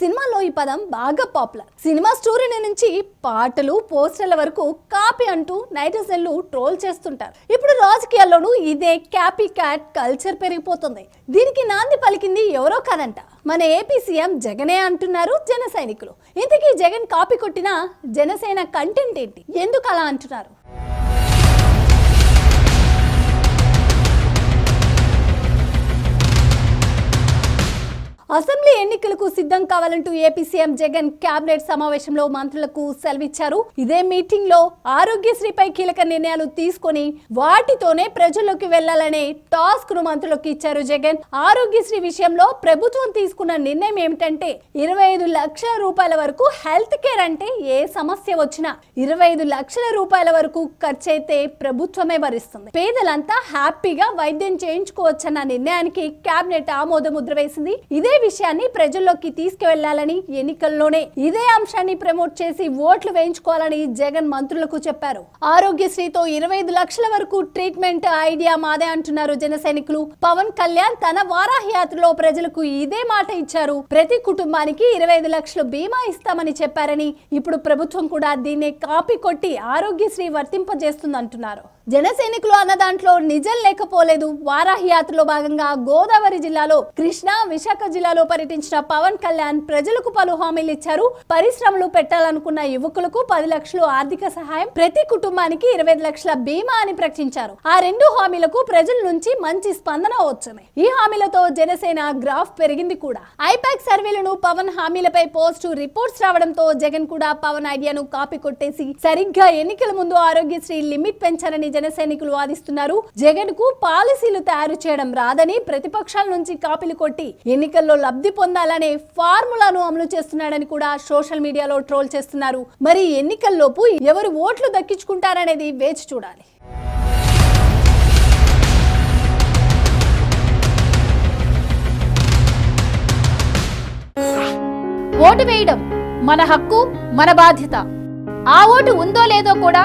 సినిమాలో ఈ పదం బాగా పాపులర్. సినిమా స్టోరీ నుంచి పాటలు పోస్టర్ల వరకు కాపీ అంటూ నైటిజన్లు ట్రోల్ చేస్తుంటారు. ఇప్పుడు రాజకీయాల్లోనూ ఇదే క్యాపీ క్యాట్ కల్చర్ పెరిగిపోతుంది. దీనికి నాంది పలికింది ఎవరో కాదంట. మన ఏపీ సీఎం జగనే అంటున్నారు జన సైనికులు. ఇంతకీ జగన్ కాపీ కొట్టిన జనసేన కంటెంట్ ఏంటి? ఎందుకు అలా అంటున్నారు? అసెంబ్లీ ఎన్నికలకు సిద్ధం కావాలంటూ ఏపీ సీఎం జగన్ కేబినెట్ సమావేశంలో మంత్రులకు సెలవిచ్చారు. ఇదే మీటింగ్లో ఆరోగ్యశ్రీపై కీలక నిర్ణయాలు తీసుకొని వాటితోనే ప్రజల్లోకి వెళ్ళాలనే టాస్క్ను మంత్రులకు ఇచ్చారు జగన్. ఆరోగ్యశ్రీ విషయంలో ప్రభుత్వం తీసుకున్న నిర్ణయం ఏమిటంటే ఇరవై ఐదు లక్షల రూపాయల వరకు హెల్త్ కేర్ అంటే ఏ సమస్య వచ్చినా ఇరవై ఐదు లక్షల రూపాయల వరకు ఖర్చయితే ప్రభుత్వమే భరిస్తుంది. పేదలంతా హ్యాపీగా వైద్యం చేయించుకోవచ్చన్న నిర్ణయానికి కేబినెట్ ఆమోద ముద్ర వేసింది. ఇదే విషయాన్ని ప్రజల్లోకి తీసుకువెళ్ళాలని ఎన్నికల్లోనే ఇదే అంశాన్ని ప్రమోట్ చేసి ఓట్లు వేయించుకోవాలని జగన్ మంత్రులకు చెప్పారు. ఆరోగ్యశ్రీతో ఇరవై ఐదు లక్షల వరకు ట్రీట్మెంట్ ఐడియా మాదే అంటున్నారు జన సైనికులు. పవన్ కళ్యాణ్ తన వారాహి యాత్రలో ప్రజలకు ఇదే మాట ఇచ్చారు. ప్రతి కుటుంబానికి ఇరవై ఐదు లక్షలు బీమా ఇస్తామని చెప్పారని ఇప్పుడు ప్రభుత్వం కూడా దీన్ని కాపీ కొట్టి ఆరోగ్యశ్రీ వర్తింపజేస్తుందంటున్నారు. అంటున్నారు జన సైనికులు అన్న దాంట్లో నిజం లేకపోలేదు. వారాహి యాత్రలో భాగంగా గోదావరి జిల్లాలో కృష్ణా విశాఖ జిల్లాలో పర్యటించిన పవన్ కళ్యాణ్ ప్రజలకు పలు హామీలు ఇచ్చారు. పరిశ్రమలు పెట్టాలనుకున్న యువకులకు పది లక్షలు ఆర్థిక సహాయం ప్రతి కుటుంబానికి ఇరవై ఐదు లక్షల బీమా అని ప్రకటించారు. ఆ రెండు హామీలకు ప్రజల నుంచి మంచి స్పందన వచ్చింది. ఈ హామీలతో జనసేన గ్రాఫ్ పెరిగింది కూడా. ఐపాక్ సర్వేలను పవన్ హామీలపై పోస్ట్ రిపోర్ట్స్ రావడంతో జగన్ కూడా పవన్ ఐడియాను కాపీ కొట్టేసి సరిగ్గా ఎన్నికల ముందు ఆరోగ్యశ్రీ లిమిట్ పెంచారని జన సైనికులు వాదిస్తున్నారు. జగన్కు పాలసీలు తయారు చేయడం రాదని ప్రతిపక్షాల నుంచి కాపీలు కొట్టి ఎన్నికల్లో లబ్ధి పొందాలనే ఫార్ములాను అమలు చేస్తున్నాడని కూడా సోషల్ మీడియాలో ట్రోల్ చేస్తున్నారు. మరి ఎన్నికల్లోపు ఎవరు ఓట్లు దక్కించుకుంటారనేది వేచి చూడాలి. ఓటు వేయడం మన హక్కు మన బాధ్యత. ఆ ఓటు ఉందో లేదో కూడా